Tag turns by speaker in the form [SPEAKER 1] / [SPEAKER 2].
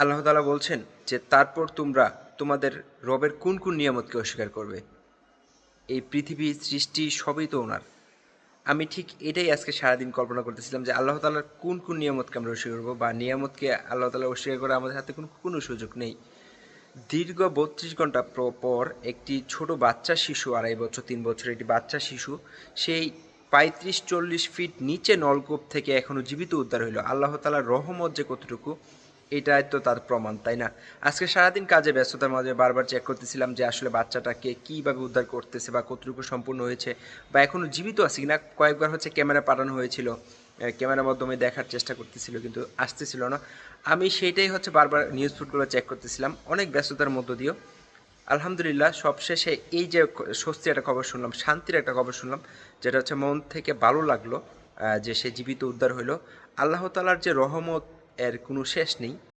[SPEAKER 1] আল্লাহ তালা বলছেন যে, তারপর তোমরা তোমাদের রবের কোন কোন নিয়ামতকে অস্বীকার করবে? এই পৃথিবী, সৃষ্টি সবই তো ওনার। আমি ঠিক এটাই আজকে সারাদিন কল্পনা করতেছিলাম যে, আল্লাহ তালার কোন কোন নিয়ামতকে আমরা অস্বীকার করব বা নিয়ামতকে আল্লাহ তালা অস্বীকার করে আমাদের হাতে কোনো কোনো সুযোগ নেই। দীর্ঘ বত্রিশ ঘণ্টা পর একটি ছোট বাচ্চা শিশু, আড়াই বছর, তিন বছরের একটি বাচ্চা শিশু, সেই পঁয়ত্রিশ চল্লিশ ফিট নিচে নলকূপ থেকে এখনও জীবিত উদ্ধার হইল। আল্লাহ তালার রহমত যে কতটুকু এটাই তো তার প্রমাণ, তাই না? আজকে সারাদিন কাজে ব্যস্ততার মাঝে বারবার চেক করতেছিলাম যে আসলে বাচ্চাটাকে কীভাবে উদ্ধার করতেছে বা কতটুকু সম্পূর্ণ হয়েছে বা এখনও জীবিত আছে কিনা? কয়েকবার হচ্ছে ক্যামেরা পাঠানো হয়েছিল ক্যামেরার মাধ্যমে দেখার চেষ্টা করতেছিল কিন্তু আসতেছিল না। আমি সেইটাই হচ্ছে বারবার নিউজ ফুডগুলো চেক করতেছিলাম, অনেক ব্যস্ততার মধ্য দিয়েও। আলহামদুলিল্লাহ, সবশেষে এই যে স্বস্তির একটা খবর শুনলাম, শান্তির একটা খবর শুনলাম, যেটা হচ্ছে মন থেকে ভালো লাগল যে সে জীবিত উদ্ধার হইল। আল্লাহ তালার যে রহমত এর কোনো শেষ নেই।